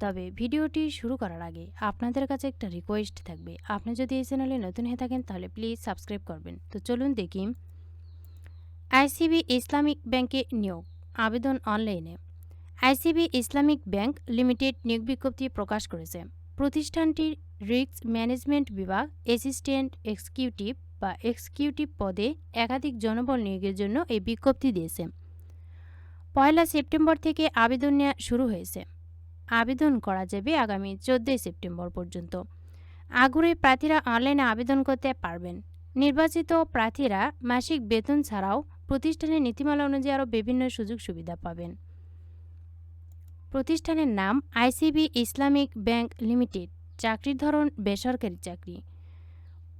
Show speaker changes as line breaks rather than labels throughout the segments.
তবে ভিডিওটি শুরু করার আগে আপনাদের কাছে একটা রিকোয়েস্ট থাকবে। আপনি যদি এই চ্যানেলে নতুন হয়ে থাকেন, তাহলে প্লিজ সাবস্ক্রাইব করবেন। তো চলুন দেখি। আইসিবি ইসলামিক ব্যাংকে নিয়োগ, আবেদন অনলাইনে আইসিবি ইসলামিক ব্যাংক লিমিটেড নিয়োগ বিজ্ঞপ্তি প্রকাশ করেছে। প্রতিষ্ঠানটির রিস্ক ম্যানেজমেন্ট বিভাগ অ্যাসিস্ট্যান্ট এক্সিকিউটিভ বা এক্সিকিউটিভ পদে একাধিক জনবল নিয়োগের জন্য এই বিজ্ঞপ্তি দিয়েছে। পয়লা সেপ্টেম্বর থেকে আবেদন নেওয়া শুরু হয়েছে। আবেদন করা যাবে আগামী চোদ্দোই সেপ্টেম্বর পর্যন্ত। আগ্রহী প্রার্থীরা অনলাইনে আবেদন করতে পারবেন। নির্বাচিত প্রার্থীরা মাসিক বেতন ছাড়াও প্রতিষ্ঠানের নীতিমালা অনুযায়ী আরও বিভিন্ন সুযোগ সুবিধা পাবেন। প্রতিষ্ঠানের নাম আইসিবি ইসলামিক ব্যাংক লিমিটেড, চাকরির ধরন, বেসরকারি চাকরি।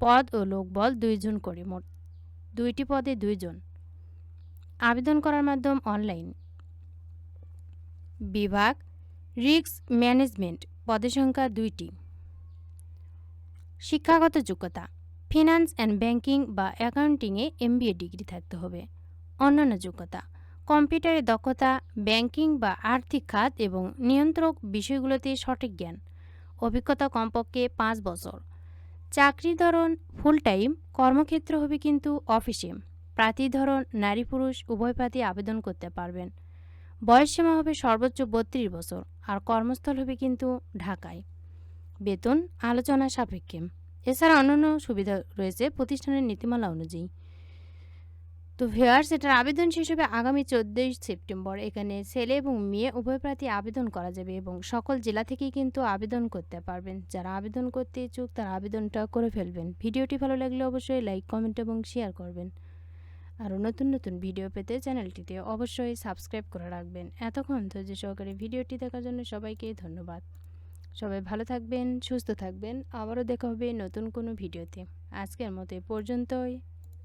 পদ ও লোকবল দুইজন করে মোট। দুইটি পদে দুইজন আবেদন করার মাধ্যম অনলাইন। বিভাগ রিস্ক ম্যানেজমেন্ট পদের সংখ্যা দুইটি। শিক্ষাগত যোগ্যতা, ফিনান্স অ্যান্ড ব্যাংকিং বা অ্যাকাউন্টিংয়ে এমবিএ ডিগ্রি থাকতে হবে। অন্যান্য যোগ্যতা, কম্পিউটারে দক্ষতা, ব্যাংকিং বা আর্থিক খাত এবং নিয়ন্ত্রক বিষয়গুলোতে সঠিক জ্ঞান। অভিজ্ঞতা কমপক্ষে পাঁচ বছর। চাকরি ধরন ফুল টাইম কর্মক্ষেত্র হবে কিন্তু অফিসে প্রার্থী ধরন, নারী পুরুষ উভয় প্রার্থী আবেদন করতে পারবেন। বয়সসীমা হবে সর্বোচ্চ বত্রিশ বছর। আর কর্মস্থল হবে কিন্তু ঢাকায়। বেতন আলোচনা সাপেক্ষে। এছাড়া অন্যান্য সুবিধা রয়েছে প্রতিষ্ঠানের নীতিমালা অনুযায়ী। তো ভেয়ার্স এটার আবেদন শেষ হবে আগামী চোদ্দোই সেপ্টেম্বর। এখানে ছেলে এবং মেয়ে, উভয় প্রার্থী আবেদন করা যাবে এবং সকল জেলা থেকেই কিন্তু আবেদন করতে পারবেন। যারা আবেদন করতে ইচ্ছুক তারা আবেদনটা করে ফেলবেন। ভিডিওটি ভালো লাগলে অবশ্যই লাইক, কমেন্ট এবং শেয়ার করবেন। আরও নতুন নতুন ভিডিও পেতে চ্যানেলটিতে অবশ্যই সাবস্ক্রাইব করে রাখবেন। এতক্ষণ ধৈর্য সহকারে ভিডিওটি দেখার জন্য সবাইকে ধন্যবাদ। সবাই ভালো থাকবেন, সুস্থ থাকবেন। আবারও দেখা হবে নতুন কোনো ভিডিওতে। আজকের মতো পর্যন্তই।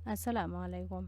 আসসালামু আলাইকুম।